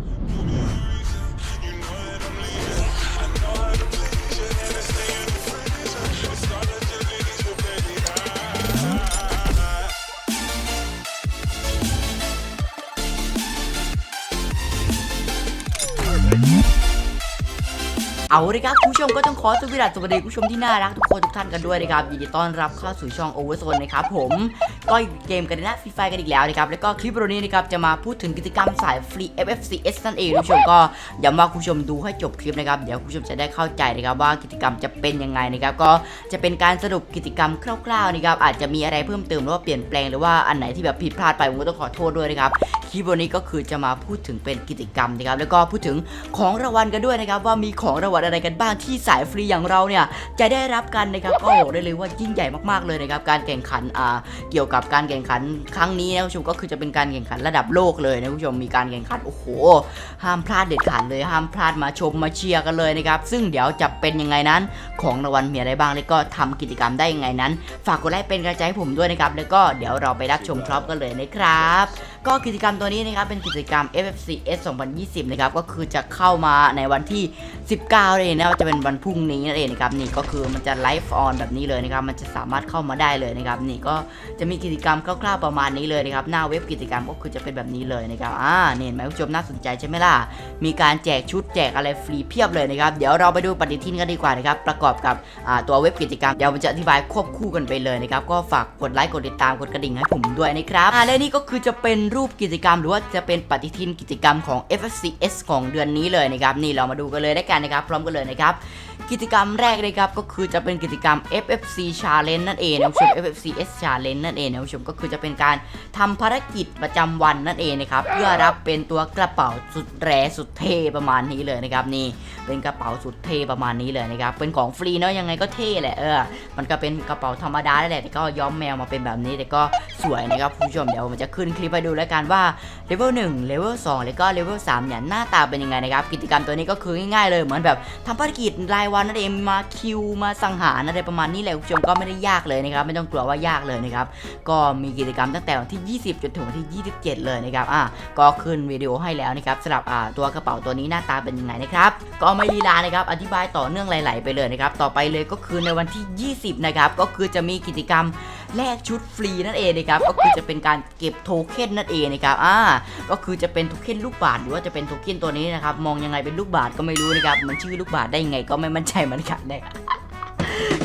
You know that I'm leaving. เอาเลยครับคุณผู้ชมก็ต้องขอสวัสดีสวัสดีคุณผู้ชมที่น่ารักทุกคนทุกท่านกันด้วยนะครับยินดีต้อนรับเข้าสู่ช่อง Overzone นะครับผมก็เกมกันนะฟรีไฟกันอีกแล้วนะครับแล้วก็คลิปวิดีโอนี้นะครับจะมาพูดถึงกิจกรรมสายฟรี FFCS นั่นเองคุณผู้ชมก็ย้ำว่าคุณผู้ชมดูให้จบคลิปนะครับเดี๋ยวคุณผู้ชมจะได้เข้าใจนะครับว่ากิจกรรมจะเป็นยังไงนะครับก็จะเป็นการสรุปกิจกรรมคร่าวๆนะครับอาจจะมีอะไรเพิ่มเติมหรือว่าเปลี่ยนแปลงหรือว่าอันไหนที่แบบผิดพลาดไปผมก็ต้องขอโทษด้วยนะครับคลิปวันนี้ก็คือจะมาพูดถึงเป็นกิจกรรมนะครับแล้วก็พูดถึงของรางวัลกันด้วยนะครับว่ามีของรางวัลอะไรกันบ้างที่สายฟรีอย่างเราเนี่ยจะได้รับกันนะครับก็บอกได้เลยว่ายิ่งใหญ่มากๆเลยนะครับการแข่งขันอ่าเกี่ยวกับการแข่งขันครั้งนี้นะคุณผู้ชมก็คือจะเป็นการแข่งขันระดับโลกเลยนะคุณผู้ชมมีการแข่งขันโอ้โห ห้ามพลาดเด็ดขาดเลยห้ามพลาดมาชมมาเชียร์กันเลยนะครับซึ่งเดี๋ยวจะเป็นยังไงนั้นของรางวัลมีอะไรบ้างแล้วก็ทำกิจกรรมได้ยังไงนั้น ฝากกดไลค์เป็นกำลังใจให้ผมด้วยนะครับแล้วก็เดี๋ยวเราไปรับชมพร้อมกันเลยนะครับ ก็กิจกรรมตัวนี้นะครับเป็นกิจกรรม FFCS 2020 นะครับก็คือจะเข้ามาในวันที่ 19เลยนะจะเป็นวันพรุ่งนี้นั่นเองนะครับนี่ก็คือมันจะไลฟ์ออนแบบนี้เลยนะครับมันจะสามารถเข้ามาได้เลยนะครับนี่ก็จะมีกิจกรรมคร่าวๆประมาณนี้เลยนะครับหน้าเว็บกิจกรรมก็คือจะเป็นแบบนี้เลยนะครับอ่าเนี่เห็นไหมคุณผู้ชมน่าสนใจใช่ไหมล่ะมีการแจกชุดแจกอะไรฟรีเพียบเลยนะครับเดี๋ยวเราไปดูปฏิทินกันดีกว่านะครับประกอบกับอ่าตัวเว็บกิจกรรมเดี๋ยวมันจะอธิบายควบคู่กันไปเลยนะครับก็ฝากกดไลค์กดติดตามกดกระดิ่งให้ผมด้วยนะครับอ่าและนี่ก็คือจะเป็นรูปกิจกรรม หรือว่าจะเป็นปฏิทินกิจกรรมของ FSCS ของเดือนนี้เลยนะครับ นี่เรามาดูกันเลยได้กันนะครับ พร้อมกันเลยนะครับ กิจกรรมแรกเลยครับก็คือจะเป็นกิจกรรม FFC Challenge นั่นเองนะคุณผู้ชม FFCS Challenge นั่นเองนะคุณผู้ชมก็คือจะเป็นการทำภารกิจประจำวันนั่นเองนะครับเพื่อรับเป็นตัวกระเป๋าสุดแรสุดเท่ประมาณนี้เลยนะครับนี่เป็นกระเป๋าสุดเท่ประมาณนี้เลยนะครับเป็นของฟรีเนาะยังไงก็เท่แหละเออมันก็เป็นกระเป๋าธรรมดาแหละแต่ก็ย้อมแมวมาเป็นแบบนี้แต่ก็สวยนะครับคุณผู้ชมเดี๋ยวผมจะขึ้นคลิปไปดูแล้วกันว่าเลเวล1เลเวล2แล้วก็เลเวล3เนี่ยหน้าตาเป็นยังไงนะครับกิจกรรมตัวนี้ก็คือง่ายๆเลยเหมือนแบบทำภารกิจรายวันนั่นเองมาคิวมาสังหารอะไรประมาณนี้แหละคุณผู้ชมก็ไม่ได้ยากเลยนะครับไม่ต้องกลัวว่ายากเลยนะครับก็มีกิจกรรมตั้งแต่วันที่ 20 จนถึงวันที่ 27 เลยนะครับอะก็ขึ้นวิดีโอให้แล้วนะครับสำหรับอ่าตัวกระเป๋าตัวนี้หน้าตาเป็นยังไงนะครับก็ไม่ลีลานะครับอธิบายต่อเนื่องไหลๆไปเลยนะครับต่อไปเลยก็คือในวันที่ 20 นะครับก็คือจะมีกิจกรรม แลกชุดฟรีนั่นเองนะครับก็คือจะเป็นการเก็บโทเค็นนั่นเองนะครับอ่าก็คือจะเป็นโทเค็นลูกบาศหรือว่าจะเป็นโทเค็นตัวนี้นะครับมองยังไงเป็นลูกบาศก็ไม่รู้นะครับมันชื่อลูกบาศได้ยังไงก็ไม่มั่นใจเหมือนกันนะครับ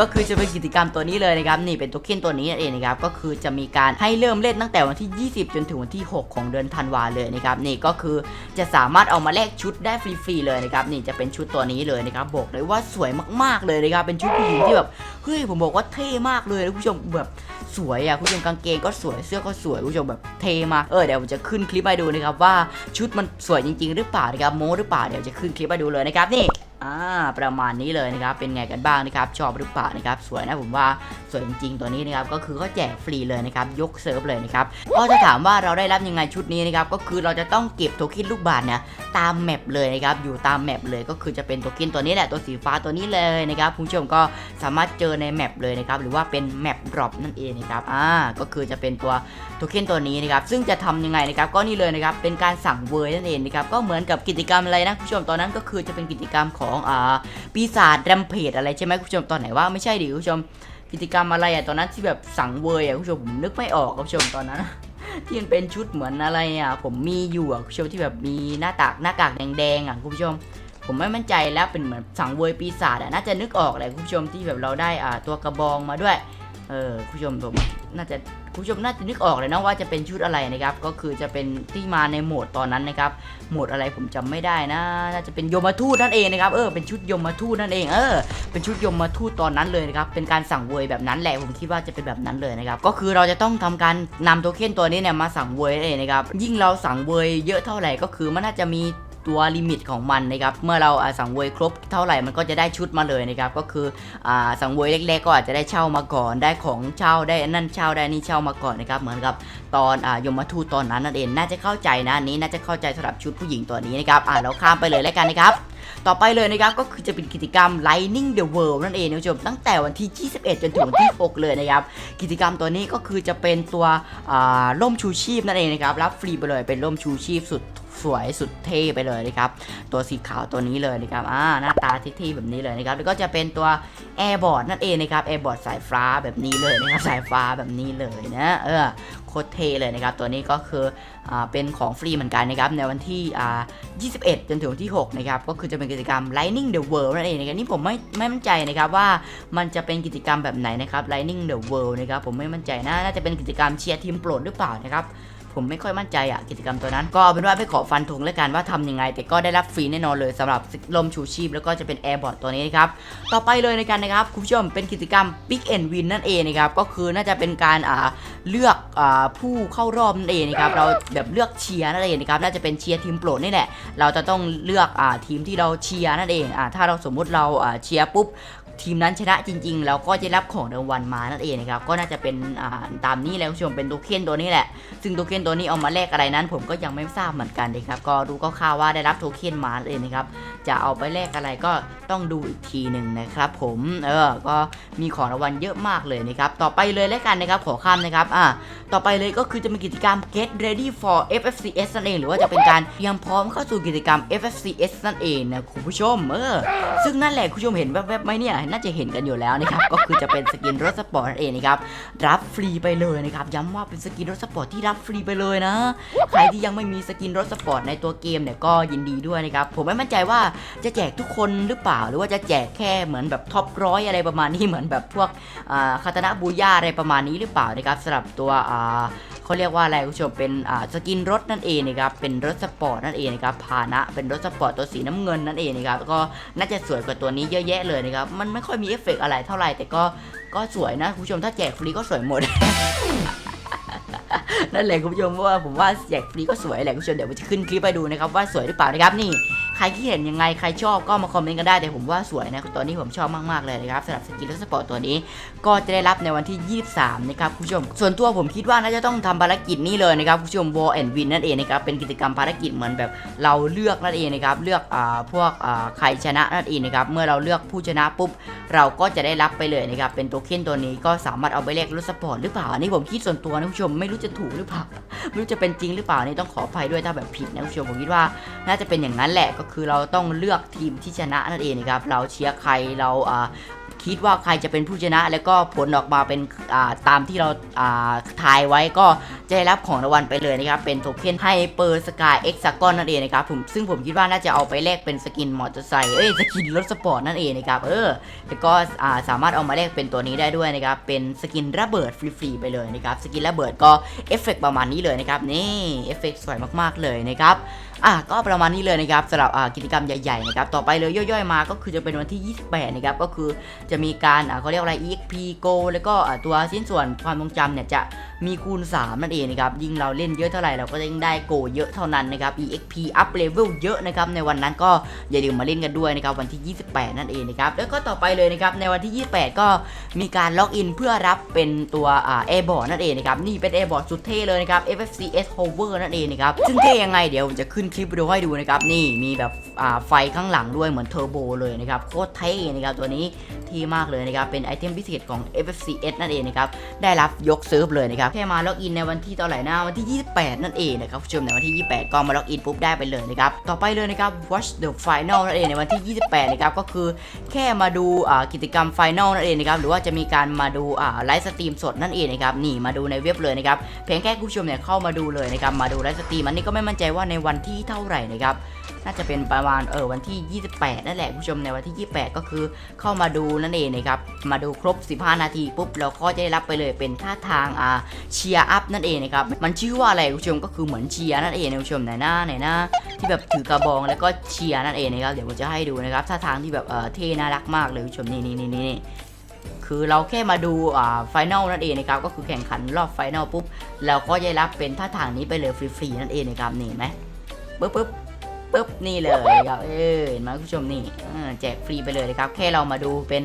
ก็คือจะเป็นกิจกรรมตัวนี้เลยนะครับนี่เป็นโทเค็นตัวนี้นั่นเองนะครับก็คือจะมีการให้เริ่มเล่นตั้งแต่วันที่ 20 จนถึงวันที่ 6 ของเดือนธันวาเลยนะครับนี่ก็คือจะสามารถเอามาแลกชุดได้ฟรีๆเลยนะครับนี่จะเป็นชุดตัวนี้เลยนะครับบอกเลยว่าสวยมากๆเลยนะครับเป็นชุดผู้หญิงที่แบบเฮ้ยผมบอกว่าเท่มากเลยนะคุณผู้ชมแบบสวยอะคุณผู้ชมกางเกงก็สวยเสื้อก็สวยคุณผู้ชมแบบเทมากเออเดี๋ยวผมจะขึ้นคลิปให้ดูนะครับว่าชุดมันสวยจริง ๆ หรือเปล่านะครับโม้หรือเปล่าเดี๋ยวจะขึ้นคลิปให้ดูเลยนะครับนี่ อ่าประมาณนี้เลยนะครับเป็นไงกันบ้างนะครับชอบหรือเปล่านะครับสวยนะผมว่าสวยจริงๆตัวนี้นะครับก็คือเขาแจกฟรีเลยนะครับยกเซิร์ฟเลยนะครับก็จะถามว่าเราได้รับยังไงชุดนี้นะครับก็คือเราจะต้องเก็บโทเค็นลูกบาศก์เนี่ยตามแมปเลยนะครับอยู่ตามแมปเลยก็คือจะเป็นโทเค็นตัวนี้แหละตัวสีฟ้าตัวนี้เลยนะครับคุณผู้ชมก็สามารถเจอในแมปเลยนะครับหรือว่าเป็นแมปดรอปนั่นเองนะครับอ่าก็คือจะเป็นตัวโทเค็นตัวนี้นะครับซึ่งจะทำยังไงนะครับก็นี่เลยนะครับเป็นการสั่งเวอร์นั่นเองนะครับก็เหมือนกับกิจกรรมอะไรนะคุณผู้ชมตอนนั้นก็คือจะเป็นกิจกรรมของอ่าปีศาจแรมเพจอะไรใช่ไหมคุณผู้ชมตอนไหนว่าไม่ใช่ดิคุณผู้ชมกิจกรรมอะไรอะตอนนั้นที่แบบสังเวอร์อะคุณผู้ชมผมนึกไม่ออกคุณผู้ชมตอนนั้น ที่มันเป็นชุดเหมือนอะไรอะผมมีอยู่อะคุณผู้ชมที่แบบมีหน้าตากหน้ากากแดงๆอะคุณผู้ชม ผมไม่มั่นใจแล้วเป็นเหมือนสังเวยปีศาจอะน่าจะนึกออกแหละคุณผู้ชมที่แบบเราได้อ่าตัวกระบองมาด้วย เออคุณผู้ชมผมน่าจะคุณผู้ชมน่าจะนึกออกเลยนะว่าจะเป็นชุดอะไรนะครับ ก็คือจะเป็นที่มาในโหมดตอนนั้นนะครับโหมดอะไรผมจำไม่ได้นะ น่าจะเป็นยมทูตนั่นเองนะครับเออเป็นชุดยมทูตนั่นเองเออเป็นชุดยมทูตตอนนั้นเลยนะครับเป็นการสั่งเวยแบบนั้นแหละผมคิดว่าจะเป็นแบบนั้นเลยนะครับก็คือเราจะต้องทำการนำโทเค็นตัวนี้เนี่ยมาสั่งเวยนั่นเองนะครับยิ่งเราสั่งเวยเยอะเท่าไหร่ก็คือมันน่าจะมี ตัวลิมิตของมันนะครับเมื่อเราสังเวยครบเท่าไหร่มันก็จะได้ชุดมาเลยนะครับก็คืออสังเวยเล็กๆ ก็อาจจะได้เช่ามาก่อนได้ของเช่าได้นั่นเช่าได้นี่เช่ามาก่อนนะครับเหมือนกับตอนอยมทูตตอนนั้นนั่นเองน่าจะเข้าใจนะอันนี้น่าจะเข้าใจสำหรับชุดผู้หญิงตัวนี้นะครับอ่าเราข้ามไปเลยแล้วกันนะครับต่อไปเลยนะครับก็คือจะเป็นกิจกรรม Lightning the World นั่นเองนะคุณผู้ชมตั้งแต่วันที่ 21 จนถึงวันที่ 6 เลยนะครับกิจกรรมตัวนี้ก็คือจะเป็นตัวอ่าร่มชูชีพนั่นเองนะครับรับฟรีไปเลยเป็นร่มชูชีพสุด สวยสุดเท่ไปเลยนะครับ ตัวสีขาวตัวนี้เลยนะครับอ่าหน้าตาเท่ๆแบบนี้เลยนะครับแล้วก็จะเป็นตัวแอร์บอร์ดนั่นเองนะครับแอร์บอร์ดสายฟ้าแบบนี้เลยนะครับสายฟ้าแบบนี้เลยนะเออโคตรเท่เลยนะครับตัวนี้ก็คืออ่าเป็นของฟรีเหมือนกันนะครับในวันที่อ่า21 จนถึงวันที่ 6 นะครับ ก็คือจะเป็นกิจกรรม Lightning the World นั่นเองนะครับนี่ผมไม่ไม่มั่นใจนะครับว่ามันจะเป็นกิจกรรมแบบไหนนะครับ Lightning the World นะครับผมไม่มั่นใจนะน่าจะเป็นกิจกรรมเชียร์ทีมโปรดหรือเปล่านะครับ ผมไม่ค่อยมั่นใจอะกิจกรรมตัวนั้น ก็เอาเป็นว่าไม่ขอฟันธงแล้วกันว่าทำยังไง แต่ก็ได้รับฟรีแน่นอนเลยสำหรับลมชูชีพแล้วก็จะเป็นแอร์บอร์ดตัวนี้นะครับต่อไปเลยในกันนะครับคุณผู้ชมเป็นกิจกรรม Big and Win นั่นเองนะครับก็คือน่าจะเป็นการอ่าเลือกอ่าผู้เข้ารอบนั่นเองนะครับเราแบบเลือกเชียร์นั่นเองนะครับน่าจะเป็นเชียร์ทีมโปรดนี่แหละเราจะต้องเลือกอ่าทีมที่เราเชียร์นั่นเองอ่าถ้าเราสมมุติเราอ่าเชียร์ปุ๊บ ทีมนั้นชนะจริงๆเราก็จะรับของรางวัลมานั่นเองนะครับ ก็น่าจะเป็นตามนี้แหละคุณผู้ชมเป็นโทเค็นตัวนี้แหละ ซึ่งโทเค็นตัวนี้เอามาแลกอะไรนั้น ผมก็ยังไม่ทราบเหมือนกันนะครับ ก็รู้ก็ข่าวว่าได้รับโทเค็นมาเองนะครับ จะเอาไปแลกอะไรก็ต้องดูอีกทีหนึ่งนะครับ ผม เออ ก็มีของรางวัลเยอะมากเลยนะครับ ต่อไปเลยแล้วกันนะครับ ขอข้ามนะครับ อ่า ต่อไปเลยก็คือจะมีกิจกรรม Get Ready for FFCS นั่นเอง หรือว่าจะเป็นการเตรียมพร้อมเข้าสู่กิจกรรม FFCS นั่นเองนะคุณผู้ชม เออ ซึ่งนั่นแหละคุณผู้ชมเห็นแวบๆไหมเนี่ยน่าจะเห็นกันอยู่แล้วนะครับ ก็คือจะเป็นสกินรถสปอร์ตนั่นเองนะครับ รับฟรีไปเลยนะครับ ย้ำว่าเป็นสกินรถสปอร์ตที่รับฟรีไปเลยนะ ใครที่ยังไม่มีสกินรถสปอร์ตในตัวเกมเนี่ยก็ยินดีด้วยนะครับ ผมไม่มั่นใจว่าจะแจกทุกคนหรือเปล่า หรือว่าจะแจกแค่เหมือนแบบท็อปร้อยอะไรประมาณนี้เหมือนแบบพวกอาคาตานะบูย่าอะไรประมาณนี้หรือเปล่านะครับสำหรับตัวอาเขาเรียกว่าอะไรคุณผู้ชมเป็นอาสกินรถนั่นเองนะครับเป็นรถสปอร์ตนั่นเองนะครับพาหนะเป็นรถสปอร์ตตัวสีน้ำเงินนั่นเองนะครับก็น่าจะสวยกว่าตัวนี้เยอะแยะเลยนะครับมันไม่ค่อยมีเอฟเฟกต์อะไรเท่าไหร่แต่ก็ก็สวยนะคุณผู้ชมถ้าแจกฟรีก็สวยหมด นั่นแหละคุณผู้ชมว่าผมว่าแจกฟรีก็สวยแหละคุณผู้ชมเดี๋ยวผมจะขึ้นคลิปไปดูนะครับว่าสวยหรือเปล่านะครับนี่ รที่เห็นยังไงใครชอบก็มาคอมเมนต์กันได้แต่ผมว่าสวยนะตัวนี้ผมชอบมากๆเลยนะครับสำหรับสกินรถสปอร์ตตัวนี้ ก็จะได้รับในวันที่ 23 นะครับคุณผู้ชม ส่วนตัวผมคิดว่าน่าจะต้องทำภารกิจนี้เลยนะครับคุณผู้ชม War and Win นั่นเองนะครับเป็นกิจกรรมภารกิจเหมือนแบบเราเลือกนั่นเองนะครับเลือกอ่าพวกอ่าใครชนะนั่นเองนะครับเมื่อเราเลือกผู้ชนะปุ๊บเราก็จะได้รับไปเลยนะครับเป็นโทเค็นตัวนี้ก็สามารถเอาไปแลกรถสปอร์ตหรือเปล่าอันนี้ผมคิดส่วนตัวนะคุณผู้ชมไม่รู้จะถูกหรือเปล่า ไม่รู้จะเป็นจริงหรือเปล่านี่ต้องขออภัยด้วยถ้าแบบผิดนะคุณผู้ชมผมคิดว่าน่าจะเป็นอย่างนั้นแหละก็คือเราต้องเลือกทีมที่ชนะนั่นเองนะครับเราเชียร์ใครเราอ่าคิดว่าใครจะเป็นผู้ชนะแล้วก็ผลออกมาเป็นตามที่เราทายไว้ก็ จะได้รับของรางวัลไปเลยนะครับ เป็นโทเค็นให้เปอร์สกายเอ็กซ์กอนนั่นเองนะครับผมซึ่งผมคิดว่าน่าจะเอาไปแลกเป็นสกินมอเตอร์ไซค์เอ้ยสกินรถสปอร์ตนั่นเองนะครับเออแล้วก็สามารถเอามาแลกเป็นตัวนี้ได้ด้วยนะครับเป็นสกินระเบิดฟรีๆไปเลยนะครับสกินระเบิดก็เอฟเฟกต์ประมาณนี้เลยนะครับนี่เอฟเฟกต์สวยมากๆเลยนะครับอะก็ประมาณนี้เลยนะครับสำหรับกิจกรรมใหญ่ๆนะครับต่อไปเลยย่อยๆมาก็คือจะเป็นวันที่ 28 นะครับก็คือจะมีการเขาเรียกอะไร EXP Go แล้วก็ตัวชิ้นส่วนความทรงจำเนี่ยจะมีคูณ 3 นั่นเองนะครับยิ่งเราเล่นเยอะเท่าไหร่เราก็จะยิ่งได้โกเยอะเท่านั้นนะครับ EXP up level เยอะนะครับในวันนั้นก็อย่าลืมมาเล่นกันด้วยนะครับวันที่ 28 นั่นเองนะครับแล้วก็ต่อไปเลยนะครับในวันที่ 28 ก็มีการล็อกอินเพื่อรับเป็นตัวอ่า Airboard นั่นเองนะครับนี่เป็น Airboard สุดเท่เลยนะครับ FFCS Hover นั่นเองนะครับซึ่งเท่ยังไงเดี๋ยวผมจะขึ้นคลิปวิดีโอให้ดูนะครับนี่มีแบบอ่าไฟข้างหลังด้วยเหมือนเทอร์โบเลยนะครับโคตรเท่นะครับตัวนี้เท่มากเลยนะครับเป็นไอเทมพิเศษของ FFCS นั่นเองนะครับได้รับยกเซิร์ฟเลยนะครับแค่มาล็อกอินในวันที่เท่าไหร่นะวันที่ 28 นั่นเองนะครับผู้ชมในวันที่ 28 ก็มาล็อกอินปุ๊บได้ไปเลยนะครับต่อไปเลยนะครับ Watch the Final นั่นเองในวันที่ 28 นะครับก็คือแค่มาดูกิจกรรม Final นั่นเองนะครับหรือว่าจะมีการมาดูไลฟ์สตรีมสดนั่นเองนะครับนี่มาดูในเว็บเลยนะครับเพียงแค่คุณผู้ชมเนี่ยเข้ามาดูเลยนะครับมาดูไลฟ์สตรีมอันนี้ก็ไม่มั่นใจว่าในวันที่เท่าไหร่นะครับ น่าจะเป็นประมาณเออวันที่ 28 นั่นแหละผู้ชมในวันที่ 28 ก็คือเข้ามาดูนั่นเองนะครับมาดูครบ 15 นาทีปุ๊บเราก็จะได้รับไปเลยเป็นท่าทางอ่าเชียร์อัพนั่นเองนะครับมันชื่อว่าอะไรผู้ชมก็คือเหมือนเชียร์นั่นเองนะผู้ชมไหนหน้าไหนหน้าที่แบบถือกระบองแล้วก็เชียร์นั่นเองนะครับเดี๋ยวผมจะให้ดูนะครับท่าทางที่แบบเออเท่น่ารักมากเลยผู้ชมนี่นี่นี่นี่คือเราแค่มาดูอ่าไฟนอลนั่นเองนะครับก็คือแข่งขันรอบไฟนอลปุ๊บเราก็ได้รับเป็นท่าทางนี้ไปเลยฟรีๆนั่นเองนะครับนี่ไหมปึ๊บปึ๊บ ปุ๊บนี่เลยครับเออเห็นไหมคุณผู้ชมนี่แจกฟรีไปเลยนะครับ แค่เรามาดูเป็น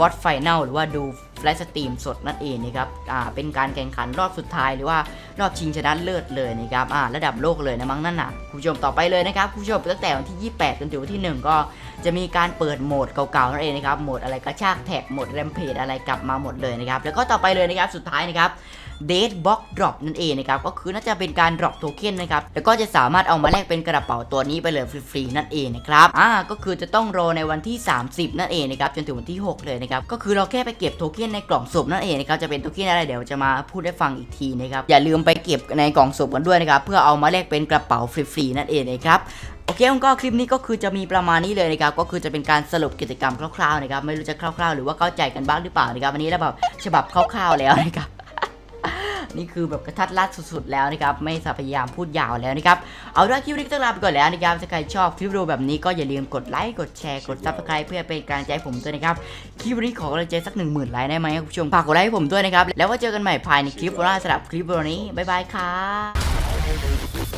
วอตไฟแนลหรือว่าดูไลฟ์สตรีมสดนั่นเองนะครับอ่าเป็นการแข่งขันรอบสุดท้ายหรือว่ารอบชิงชนะเลิศเลยนะครับอ่าระดับโลกเลยนะมั้งนั่นน่ะคุณผู้ชมต่อไปเลยนะครับคุณผู้ชมตั้งแต่วันที่ 28จนถึงวันที่ 1 ก็จะมีการเปิดโหมดเก่าๆนั่นเองนะครับโหมดอะไรกระชากแท็กโหมดแรมเพจอะไรกลับมาหมดเลยนะครับแล้วก็ต่อไปเลยนะครับสุดท้ายนะครับ Dead Box Drop นั่นเองนะครับก็คือน่าจะเป็นการ drop โทเค็นนะครับแล้วก็จะสามารถเอามาแลกเป็นกระเป๋าตัวนี้ไปเลยฟรีๆนั่นเองนะครับอ่าก็คือจะต้องรอในวันที่ 30 นั่นเองนะครับจนถึงวันที่ 6 เลยนะครับก็คือเราแค่ไปเก็บโทเค็นในกล่องสุ่มนั่นเองนะครับจะเป็นโทเค็นอะไรเดี๋ยวจะมาพูดให้ฟังอีกทีนะครับอย่าลืมไปเก็บในกล่องสุ่มกันด้วยนะครับเพื่อเอามาแลกเป็นกระเป๋าฟรีๆนั่นเองนะครับโอเคก็คลิปนี้ก็คือจะมีประมาณนี้เลยนะครับ ก็คือจะเป็นการสรุปกิจกรรมคร่าวๆนะครับ ไม่รู้จะคร่าวๆ หรือว่าเข้าใจกันบ้างหรือเปล่านะครับ วันนี้เราแบบฉบับคร่าวๆแล้วนะครับ นี่คือแบบกระทัดรัดสุดๆแล้วนะครับไม่พยายามพูดยาวแล้วนะครับเอาด้วยคลิปนี้ก็ต้องลาไปก่อนแล้วนะครับถ้าใครชอบคลิปวิดีโอแบบนี้ก็อย่าลืมกดไลค์กดแชร์กดซับสไครป์เพื่อเป็นกำลังใจผมด้วยนะครับคลิปนี้ขอกำลังใจสักหนึ่งหมื่นไลค์ได้ไหมครับคุณผู้ชมฝากกดไลค์ให้ผมด้วยนะครับแล้วไว่าเจอกันใหม่ภายในคลิปหน้าสำหรับคลิปวิดีโอนี้บ๊ายบายครับ